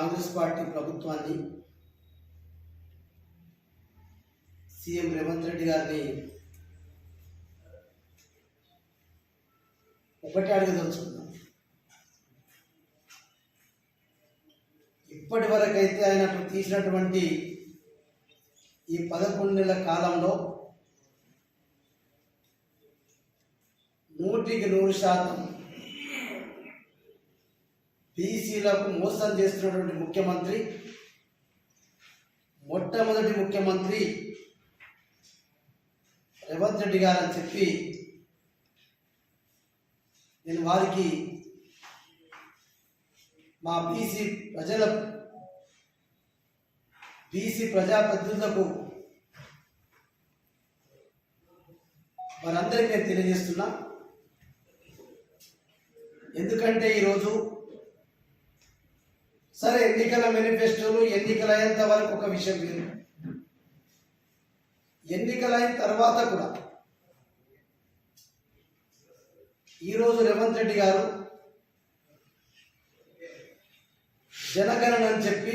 Congress party ప్రభుత్వాన్ని CM Revanth Reddy గారిని ఒకటి అడగదలుచుకున్నాం ఇప్పటి వరకైతే ఆయన తీసినటువంటి ఈ పదకొండు నెలల కాలంలో నూటికి నూరు శాతం బీసీలకు మోసం చేస్తున్నటువంటి ముఖ్యమంత్రి మొట్టమొదటి ముఖ్యమంత్రి రేవంత్ రెడ్డి గారు అని చెప్పి నేను వారికి మా బీసీ ప్రజల బీసీ ప్రజాప్రతినిధులకు వారందరికీ నేను తెలియజేస్తున్నా. ఎందుకంటే ఈరోజు సరే ఎన్నికల మేనిఫెస్టోలు ఎన్నికలు వరకు ఒక విషయం వేరు ఎన్నికలైన తర్వాత కూడా ఈరోజు రేవంత్ రెడ్డి గారు జనగణన అని చెప్పి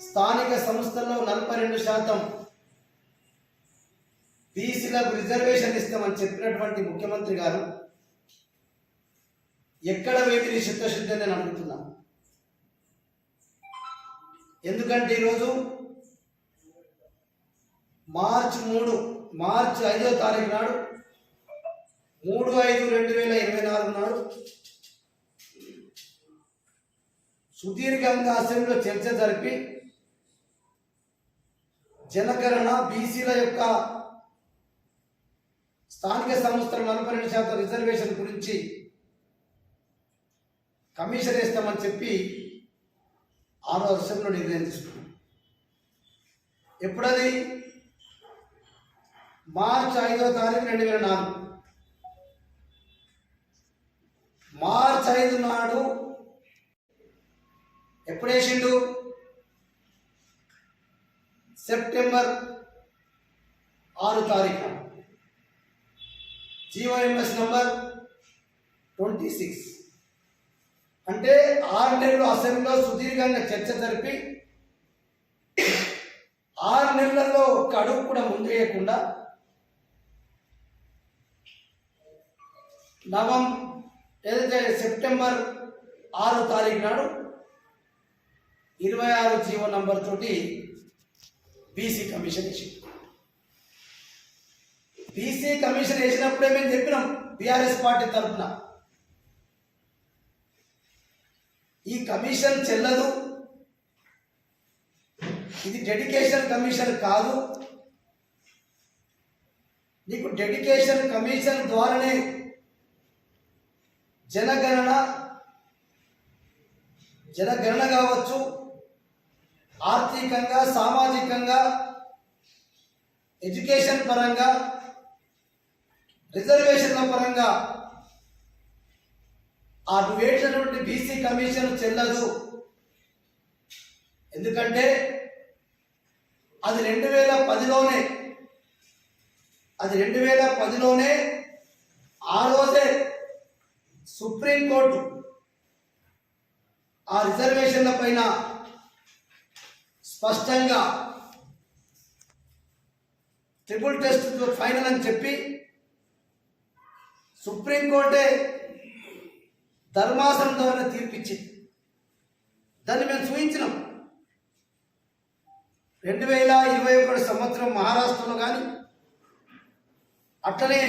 స్థానిక సంస్థల్లో నలభై రెండు శాతం బీసీలకు రిజర్వేషన్ ఇస్తామని చెప్పినటువంటి ముఖ్యమంత్రి గారు ఎక్కడ వేదిని చిత్తశుద్ధి అని నేను అడుగుతున్నా. ఎందుకంటే ఈరోజు మార్చి మూడు మార్చి ఐదో తారీఖు నాడు మూడు ఐదు రెండు వేల ఇరవై నాలుగు నాడు సుదీర్ఘంగా అసెంబ్లీలో చర్చ జరిపి జనగణన బీసీల యొక్క స్థానిక సంస్థల నలభై రెండు శాతం రిజర్వేషన్ గురించి కమిషన్ వేస్తామని చెప్పి ఆరో వర్షంలో నిర్ణయం తీసుకున్నాం. ఎప్పుడది? మార్చ్ ఐదో తారీఖు రెండు వేల నాలుగు. మార్చి ఐదు నాడు ఎప్పుడు వేసిండు? సెప్టెంబర్ ఆరు తారీఖు. GOMS number twenty six. అంటే ఆరు నెలలు అసెంబ్లీలో సుదీర్ఘంగా చర్చ జరిపి ఆరు నెలలలో ఒక్క అడుగు కూడా ముందు వేయకుండా నవం ఏదైతే సెప్టెంబర్ ఆరు తారీఖు నాడు ఇరవై ఆరు జీవో నంబర్ తోటి బీసీ కమిషన్ వేసింది. బీసీ కమిషన్ వేసినప్పుడే మేము చెప్పినాం? బీఆర్ఎస్ పార్టీ తరఫున. ఈ కమిషన్ చెల్లదు. ఇది డెడికేషన్ కమిషన్ కాదు. నీకు డెడికేషన్ కమిషన్ ద్వారానే జనగణన జనగణన కావచ్చు. ఆర్థికంగా సామాజికంగా ఎడ్యుకేషన్ పరంగా రిజర్వేషన్ల పరంగా ఆ నువ్వు వేసినటువంటి బీసీ కమిషన్ చెల్లదు. ఎందుకంటే అది రెండు వేల పదిలోనే అది రెండు వేల పదిలోనే ఆ రోజే సుప్రీంకోర్టు ఆ రిజర్వేషన్ల పైన స్పష్టంగా ట్రిపుల్ టెస్ట్ ఫైనల్ అని చెప్పి సుప్రీంకోర్టే ధర్మాసనం ద్వారా తీర్పిచ్చింది. దాన్ని మేము చూపించినాం రెండు వేల ఇరవై ఒకటి సంవత్సరం మహారాష్ట్రలో కానీ అట్లనే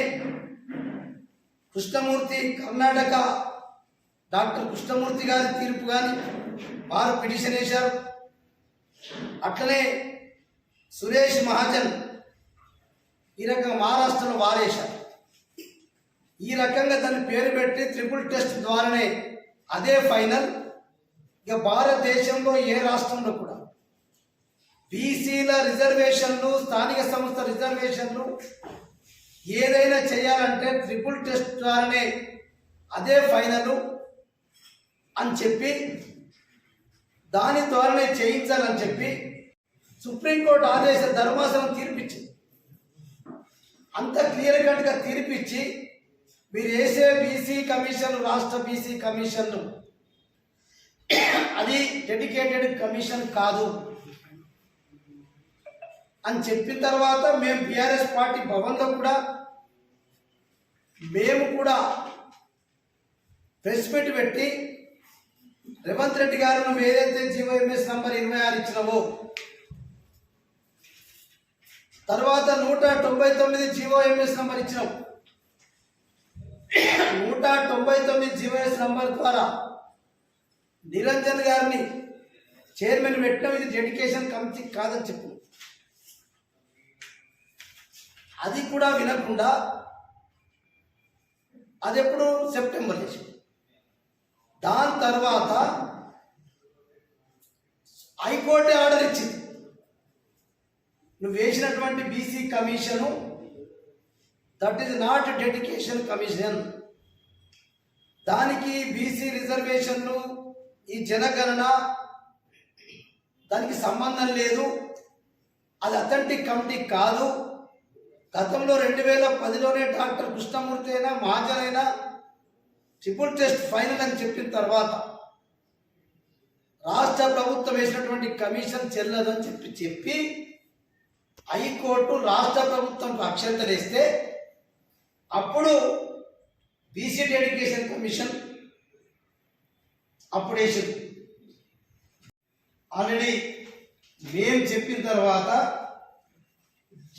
కృష్ణమూర్తి కర్ణాటక డాక్టర్ కృష్ణమూర్తి గారి తీర్పు కానీ వారు పిటిషన్ వేశారు. అట్లనే సురేష్ మహాజన్ ఈ రకంగా మహారాష్ట్రలో వారేశారు. ఈ రకంగా దాన్ని పేరు పెట్టి ట్రిపుల్ టెస్ట్ ద్వారానే అదే ఫైనల్ ఇక భారతదేశంలో ఏ రాష్ట్రంలో కూడా బీసీల రిజర్వేషన్లు స్థానిక సంస్థ రిజర్వేషన్లు ఏదైనా చేయాలంటే ట్రిపుల్ టెస్ట్ ద్వారానే అదే ఫైనల్ అని చెప్పి దాని ద్వారానే చేయించాలని చెప్పి సుప్రీంకోర్టు ఆదేశ ధర్మాసనం తీర్పిచ్చింది. అంత క్లియర్ కట్గా తీర్పిచ్చి మీరు వేసే బీసీ కమిషన్ రాష్ట్ర బీసీ కమిషన్ అది డెడికేటెడ్ కమిషన్ కాదు. అని చెప్పిన తర్వాత మేము బీఆర్ఎస్ పార్టీ భవన్లో కూడా మేము కూడా ప్రెస్ మీట్ పెట్టి రేవంత్ రెడ్డి గారు నువ్వు ఏదైతే జీవోఎంఎస్ నంబర్ ఇరవై ఆరు ఇచ్చినవో తర్వాత నూట తొంభై తొమ్మిది జీవోఎంఎస్ నంబర్ ఇచ్చినావు. నూట తొంభై తొమ్మిది జీవోఎస్ నంబర్ ద్వారా నిరంజన్ గారిని చైర్మన్ పెట్టడం ఇది డెడికేషన్ కమిటీ కాదని చెప్పు. అది కూడా వినకుండా అది ఎప్పుడు సెప్టెంబర్ చేసి దాని తర్వాత హైకోర్టు ఆర్డర్ ఇచ్చింది. నువ్వు వేసినటువంటి BC commission that is not dedication commission దానికి బీసీ రిజర్వేషన్లు ఈ జనగణన దానికి సంబంధం లేదు. అది అథెంటిక్ కమిటీ కాదు. గతంలో రెండు వేల పదిలోనే డాక్టర్ కృష్ణమూర్తి అయినా మహాజన్ అయినా ట్రిపుల్ టెస్ట్ ఫైనల్ అని చెప్పిన తర్వాత రాష్ట్ర ప్రభుత్వం వేసినటువంటి కమిషన్ చెల్లదని చెప్పి చెప్పి హైకోర్టు రాష్ట్ర ప్రభుత్వం అక్షంతలు వేస్తే అప్పుడు బీసీ ఎడ్యుకేషన్ కమిషన్ అప్పుడు వేసింది ఆల్రెడీ మేము చెప్పిన తర్వాత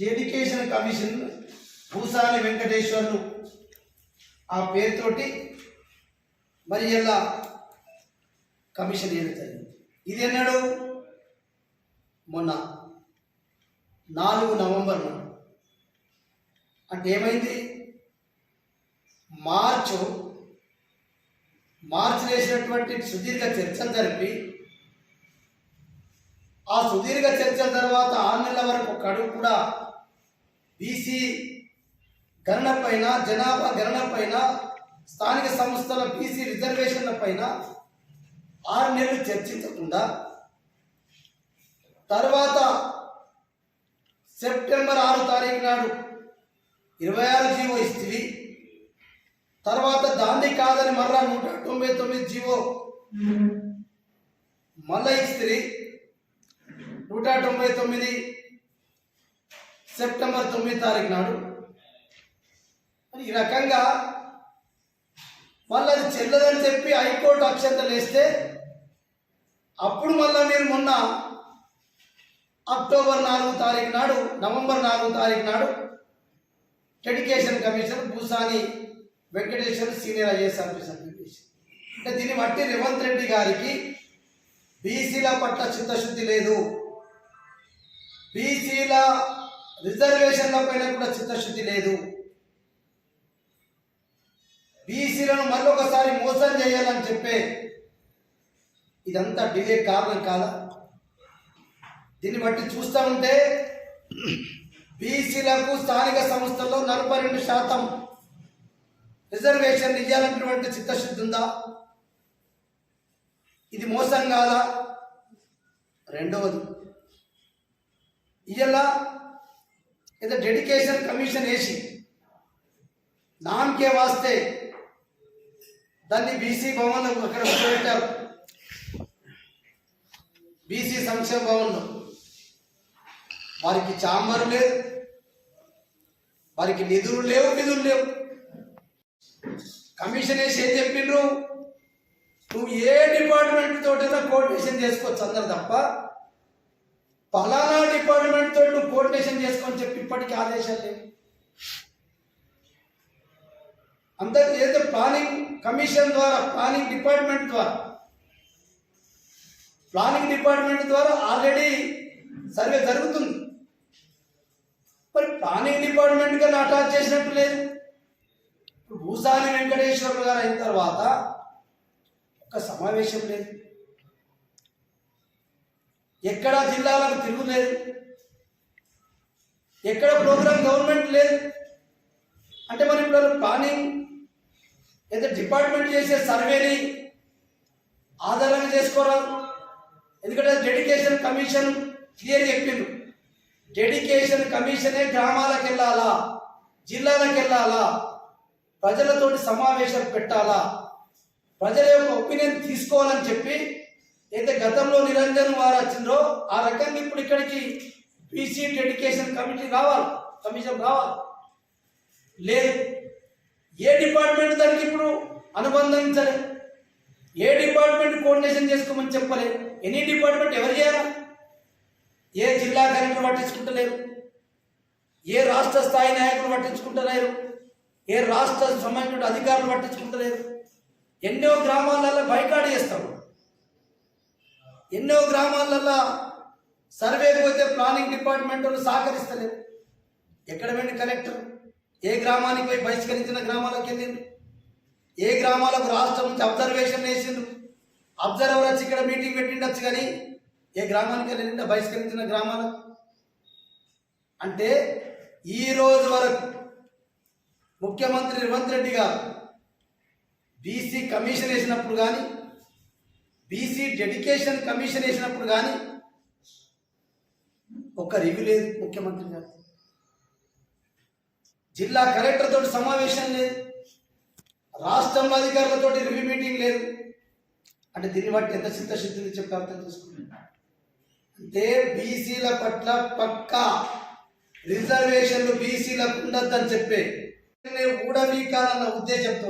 ఎడ్యుకేషన్ కమిషన్ భూసాని వెంకటేశ్వర్లు ఆ పేరుతోటి మరి ఇలా కమిషన్ ఏది జరిగింది. ఇది ఎన్నాడు? మొన్న నాలుగు నవంబర్ అంటే ఏమైంది? మార్చు మార్చి వేసినటువంటి సుదీర్ఘ చర్చలు జరిపి ఆ సుదీర్ఘ చర్చల తర్వాత ఆరు నెలల వరకు ఒక అడుగు కూడా బీసీ గణన పైన జనాభా గణన పైన స్థానిక సంస్థల బీసీ రిజర్వేషన్ల పైన ఆరు నెలలు చర్చించకుండా తర్వాత సెప్టెంబర్ ఆరు తారీఖు నాడు ఇరవై ఆరు జీవో ఇస్తుంది తర్వాత దాన్ని కాదని మరలా నూట తొంభై తొమ్మిది జీవో. మళ్ళీ స్త్రీ నూట తొంభై తొమ్మిది సెప్టెంబర్ తొమ్మిది తారీఖు నాడు. ఈ రకంగా మళ్ళీ అది చెల్లదని చెప్పి హైకోర్టు అక్షంతలు వేస్తే అప్పుడు మళ్ళీ మీరు మొన్న అక్టోబర్ నాలుగు తారీఖు నాడు నవంబర్ నాలుగు తారీఖు నాడు dedication commission Busani Venkateshwara senior IAS officer చెప్పేసి అంటే దీన్ని బట్టి రేవంత్ రెడ్డి గారికి బీసీల పట్ల చిత్తశుద్ధి లేదు. బీసీల రిజర్వేషన్ల పైన కూడా చిత్తశుద్ధి లేదు. బీసీలను మరొకసారి మోసం చేయాలని చెప్పే ఇదంతా డిలే కారణం కాదా? దీన్ని బట్టి చూస్తూ ఉంటే బీసీలకు స్థానిక సంస్థల్లో నలభై రెండు శాతం రిజర్వేషన్ ఇవ్వాలన్నటువంటి చిత్తశుద్ధి ఉందా? ఇది మోసం కాదా? రెండవది ఇవాళ ఏదో డెడికేషన్ కమిషన్ వేసి నామకే వాస్తే దాన్ని బీసీ భవన్ అక్కడ పెట్టారు. బీసీ సంక్షేమ భవన్లో. వారికి చాంబరు లేదు వారికి నిధులు లేవు నిధులు లేవు. కమిషన్ వేసి ఏం చెప్పిండ్రు? నువ్వు ఏ డిపార్ట్మెంట్ తోటైనా కోటేషన్ చేసుకోవచ్చు అందరు తప్ప. పలానా డిపార్ట్మెంట్ తోటి నువ్వు కోటేషన్ చేసుకొని చెప్పి ఇప్పటికీ ఆదేశాలు లేవు. అంత ఏదో ప్లానింగ్ కమిషన్ ద్వారా ప్లానింగ్ డిపార్ట్మెంట్ ద్వారా ప్లానింగ్ డిపార్ట్మెంట్ ద్వారా ఆల్రెడీ సర్వే జరుగుతుంది. మరి ప్లానింగ్ డిపార్ట్మెంట్గా అటాచ్ చేసినట్టు లేదు. ఇప్పుడు భూసాని వెంకటేశ్వరులు గారు అయిన తర్వాత ఒక సమావేశం లేదు. ఎక్కడ జిల్లాలకు తిరుగులేదు ఎక్కడ ప్రోగ్రామ్ గవర్నమెంట్ లేదు. అంటే మరి ఇప్పుడు ప్లానింగ్ లేదా డిపార్ట్మెంట్ చేసే సర్వేని ఆధారంగా చేసుకోరాదు ఎందుకంటే డెడికేషన్ కమిషన్ క్లియర్ చెప్పిండు. డెడికేషన్ కమిషనే గ్రామాలకు వెళ్ళాలా జిల్లాలకు వెళ్ళాలా ప్రజలతోటి సమావేశం పెట్టాలా? ప్రజల యొక్క ఒపీనియన్ తీసుకోవాలని చెప్పి అయితే గతంలో నిరంజన్ వారు వచ్చిందో ఆ రకంగా ఇప్పుడు ఇక్కడికి బీసీ డెడికేషన్ కమిటీ రావాలి కమిషన్ రావాలి. లేదు. ఏ డిపార్ట్మెంట్ దానికి ఇప్పుడు అనుబంధించలే? ఏ డిపార్ట్మెంట్ కోఆర్డినేషన్ చేసుకోమని చెప్పలే? ఎనీ డిపార్ట్మెంట్ ఎవరు చేయాలా? ఏ జిల్లా కలెక్టర్ పట్టించుకుంటలేరు? ఏ రాష్ట్ర స్థాయి నాయకులు పట్టించుకుంటలేరు? ఏ రాష్ట్ర సంబంధించిన అధికారులు పట్టించుకుంటలేరు ఎన్నో గ్రామాలలో బైకాట్ చేస్తాం. ఎన్నో గ్రామాలలో సర్వేకి పోతే ప్లానింగ్ డిపార్ట్మెంట్ వాళ్ళు సహకరిస్తలేరు ఎక్కడ వెళ్ళి కలెక్టర్? ఏ గ్రామానికి పోయి బహిష్కరించిన గ్రామాలకు వెళ్ళిండ్రు? ఏ గ్రామాలకు రాష్ట్రం నుంచి అబ్జర్వేషన్ వేసిండ్రు? అబ్జర్వర్ వచ్చి ఇక్కడ మీటింగ్ పెట్టిండొచ్చు కానీ ఏ గ్రామానికి వెళ్ళిండ బహిష్కరించిన గ్రామాలకు? అంటే ఈ రోజు వరకు ముఖ్యమంత్రి రేవంత్ రెడ్డి గారు బీసీ కమిషన్ వేసినప్పుడు కానీ బీసీ డెడికేషన్ కమిషన్ వేసినప్పుడు కానీ ఒక్క రివ్యూ లేదు ముఖ్యమంత్రి గారు. జిల్లా కలెక్టర్తో సమావేశం లేదు. రాష్ట్రంలో అధికారులతో రివ్యూ మీటింగ్ లేదు. అంటే దీన్ని బట్టి ఎంత చిత్తశుద్ధిని చెప్పి అర్థం చేసుకున్నాను అంటే బీసీల పట్ల పక్కా రిజర్వేషన్లు బీసీలకు ఉండద్దని చెప్పే ఊడవీకాలన్న ఉద్దేశంతో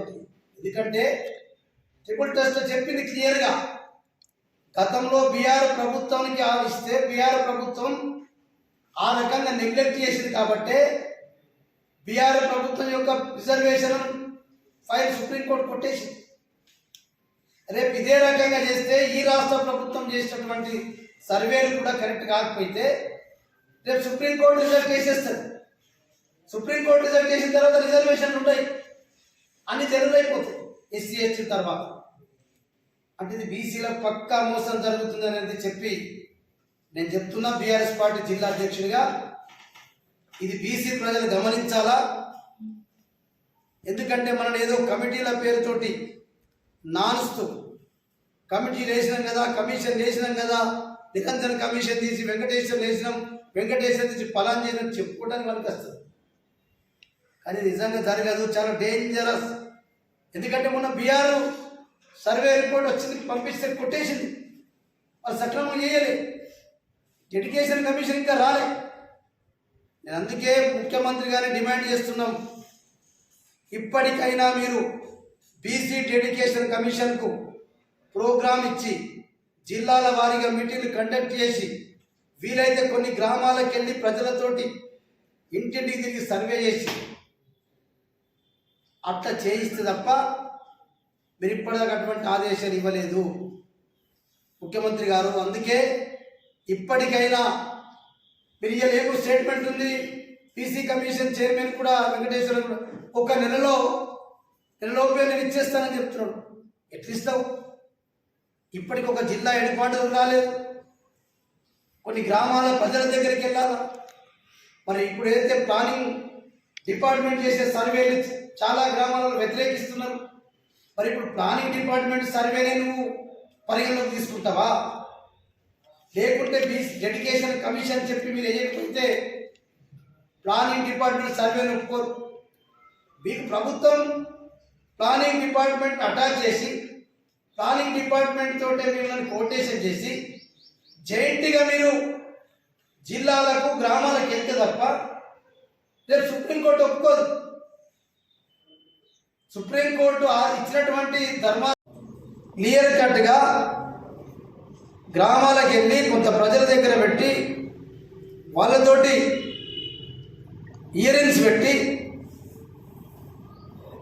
ఎందుకంటే ట్రిపుల్ టెస్ట్ చెప్పింది క్లియర్గా. గతంలో బీఆర్ ప్రభుత్వానికి ఆవిస్తే బీఆర్ ప్రభుత్వం ఆ రకంగా నెగ్లెక్ట్ చేసింది కాబట్టే బీఆర్ ప్రభుత్వం యొక్క రిజర్వేషన్ ఫైల్ సుప్రీంకోర్టు కొట్టేసింది. రేపు ఇదే రకంగా చేస్తే ఈ రాష్ట్ర ప్రభుత్వం చేసినటువంటి సర్వేలు కూడా కరెక్ట్ కాకపోతే రేపు సుప్రీంకోర్టు రిజర్వ్ చేసేస్తారు. సుప్రీంకోర్టు రిజల్ట్ చేసిన తర్వాత రిజర్వేషన్లు ఉంటాయి. అన్ని జరుగులైపోతాయి ఎస్సీ ఎస్టీ తర్వాత. అంటే ఇది బీసీలకు పక్కా మోసం జరుగుతుంది అనేది చెప్పి నేను చెప్తున్నా బీఆర్ఎస్ పార్టీ జిల్లా అధ్యక్షుడిగా. ఇది బీసీ ప్రజలు గమనించాలా? ఎందుకంటే మనం ఏదో కమిటీల పేరుతోటి నానుస్తూ కమిటీ వేసినాం కదా కమిషన్ వేసినాం కదా నిరంజన్ కమిషన్ తీసి వెంకటేశ్వర్ వేసినాం వెంకటేశ్వర్ తీసి పలాన్ చేయడం చెప్పుకోవడానికి మనకు వస్తుంది అది నిజంగా జరగదు చాలా డేంజరస్ ఎందుకంటే మొన్న బీఆర్ సర్వే రిపోర్ట్ వచ్చింది పంపిస్తే కొట్టేసింది. వాళ్ళు సక్రమం చేయలే. ఎడ్యుకేషన్ కమిషన్ ఇంకా రాలే. నేను అందుకే ముఖ్యమంత్రి గారిని డిమాండ్ చేస్తున్నాం. ఇప్పటికైనా మీరు బీసీ డెడికేషన్ కమిషన్కు ప్రోగ్రాం ఇచ్చి జిల్లాల వారీగా మీటింగ్లు కండక్ట్ చేసి వీలైతే కొన్ని గ్రామాలకు వెళ్ళి ప్రజలతోటి ఇంటింటికి తిరిగి సర్వే చేసి అట్లా చేయిస్తే తప్ప మీరు ఇప్పటిదాకా అటువంటి ఆదేశాలు ఇవ్వలేదు. ముఖ్యమంత్రి గారు అందుకే ఇప్పటికైనా మీరు ఇవాళ స్టేట్మెంట్ ఉంది. పీసీ కమిషన్ చైర్మన్ కూడా వెంకటేశ్వర ఒక నెలలో నెలలోపే నేను ఇచ్చేస్తానని చెప్తున్నాడు. ఎట్లా ఇస్తావు ఇప్పటికి ఒక జిల్లా హెడ్ రాలేదు. కొన్ని గ్రామాల ప్రజల దగ్గరికి వెళ్ళాలా? మరి ఇప్పుడు ఏదైతే ప్లానింగ్ డిపార్ట్మెంట్ చేసే సర్వేలు చాలా గ్రామాలలో వ్యతిరేకిస్తున్నారు. మరి ఇప్పుడు ప్లానింగ్ డిపార్ట్మెంట్ సర్వేనే నువ్వు పరిగణలోకి తీసుకుంటావా? లేకుంటే మీ డెడికేషన్ కమిషన్ చెప్పి మీరు వేయకపోతే ప్లానింగ్ డిపార్ట్మెంట్ సర్వేను ఒప్పుకోరు మీకు ప్రభుత్వం ప్లానింగ్ డిపార్ట్మెంట్ అటాచ్ చేసి ప్లానింగ్ డిపార్ట్మెంట్ తోటే మిమ్మల్ని కోటేషన్ చేసి జైంట్గా మీరు జిల్లాలకు గ్రామాలకు వెళ్తే తప్ప రేపు సుప్రీంకోర్టు ఒప్పుకోదు. సుప్రీంకోర్టు ఆ- ఇచ్చినటువంటి ధర్మ క్లియర్ కట్గా గ్రామాలకు వెళ్ళి కొంత ప్రజల దగ్గర పెట్టి వాళ్ళతోటి ఇయరింగ్స్ పెట్టి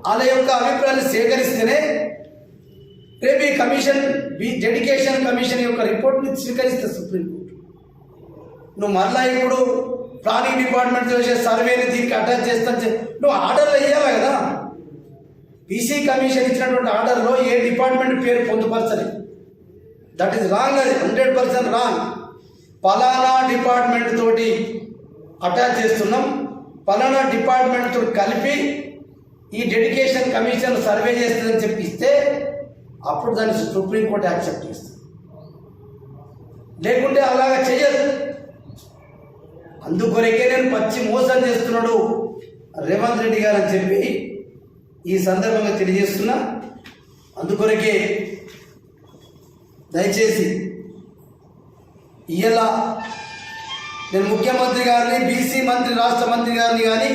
వాళ్ళ యొక్క అభిప్రాయాలు సేకరిస్తేనే రేపు ఈ కమిషన్ ఈ డెడికేషన్ కమిషన్ యొక్క రిపోర్ట్ని స్వీకరిస్తే సుప్రీంకోర్టు. నువ్వు మరలా ఇప్పుడు ప్లానింగ్ డిపార్ట్మెంట్ చేసే సర్వేని దీనికి అటాచ్ చేస్తాను నువ్వు ఆర్డర్లు వేయాలి కదా? పీసీ కమిషన్ ఇచ్చినటువంటి ఆర్డర్లో ఏ డిపార్ట్మెంట్ పేరు పొందుపరచలేదు. దట్ ఈస్ రాంగ్ అది హండ్రెడ్ పర్సెంట్ రాంగ్ పలానా డిపార్ట్మెంట్ తోటి అటాచ్ చేస్తున్నాం. పలానా డిపార్ట్మెంట్తో కలిపి ఈ డెడికేషన్ కమిషన్ సర్వే చేస్తుందని చెప్పి ఇస్తే అప్పుడు దాన్ని సుప్రీంకోర్టు యాక్సెప్ట్ చేస్తుంది. లేకుంటే అలాగా చేయదు. అందుకొరకే నేను పచ్చి మోసం చేస్తున్నాడు రేవంత్ రెడ్డి గారు అని చెప్పి ఈ సందర్భంగా తెలియజేస్తున్నా. అందుకొరకే దయచేసి ఇలా నేను ముఖ్యమంత్రి గారిని బీసీ మంత్రి రాష్ట్ర మంత్రి గారిని కానీ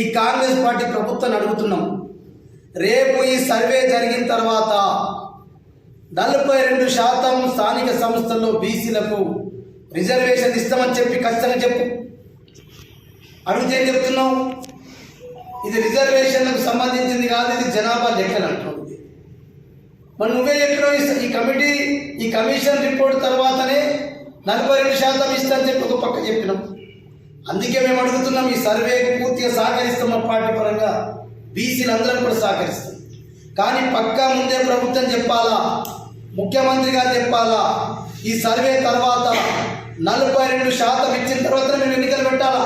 ఈ కాంగ్రెస్ పార్టీ ప్రభుత్వాన్ని అడుగుతున్నాం. రేపు ఈ సర్వే జరిగిన తర్వాత నలభై రెండు శాతం స్థానిక సంస్థల్లో బీసీలకు రిజర్వేషన్ ఇస్తామని చెప్పి ఖచ్చితంగా చెప్పు. అడిగితే చెప్తున్నావు? ఇది రిజర్వేషన్లకు సంబంధించింది కాదు ఇది జనాభా లెక్కలు అంటుంది మరి నువ్వే చెప్పినావు ఈ- ఈ కమిటీ ఈ కమిషన్ రిపోర్ట్ తర్వాతనే నలభై రెండు శాతం ఇస్తామని చెప్పి ఒక పక్క చెప్పినాం. అందుకే మేము అడుగుతున్నాం ఈ సర్వే పూర్తిగా సహకరిస్తాం మా పార్టీ పరంగా బీసీలు అందరం కూడా సహకరిస్తాం. కానీ పక్కా ముందే ప్రభుత్వం చెప్పాలా? ముఖ్యమంత్రి గారు చెప్పాలా? ఈ సర్వే తర్వాత నలభై రెండు శాతం ఇచ్చిన తర్వాత మేము ఎన్నికలు పెట్టాలా?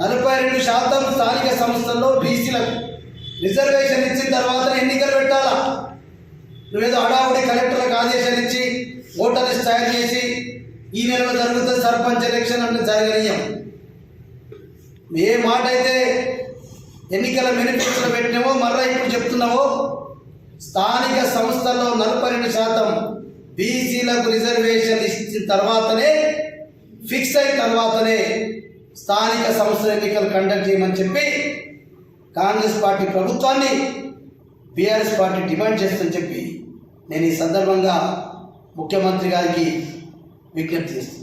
నలభై రెండు శాతం స్థానిక సంస్థల్లో బీసీలకు రిజర్వేషన్ ఇచ్చిన తర్వాత ఎన్నికలు పెట్టాలా? నువ్వేదో హడావుడి కలెక్టర్లకు ఆదేశాలు ఇచ్చి ఓటర్ లిస్ట్ తయారు చేసి ఈ నెలలో జరుగుతుంది సర్పంచ్ ఎలక్షన్ అంటే జరగనీయం. ఏ మాట అయితే ఎన్నికల మేనిఫెస్టోలో పెట్టినామో మర్రా ఇప్పుడు చెప్తున్నావో స్థానిక సంస్థల్లో నలభై రెండు శాతం బీసీలకు రిజర్వేషన్ ఇచ్చిన తర్వాతనే ఫిక్స్ అయిన తర్వాతనే స్థానిక సంస్థల ఎన్నికలు కండక్ట్ చేయమని చెప్పి కాంగ్రెస్ పార్టీ ప్రభుత్వాన్ని బీఆర్ఎస్ పార్టీ డిమాండ్ చేస్తుందని చెప్పి నేను ఈ సందర్భంగా ముఖ్యమంత్రి గారికి విజ్ఞప్తి చేస్తున్నాను.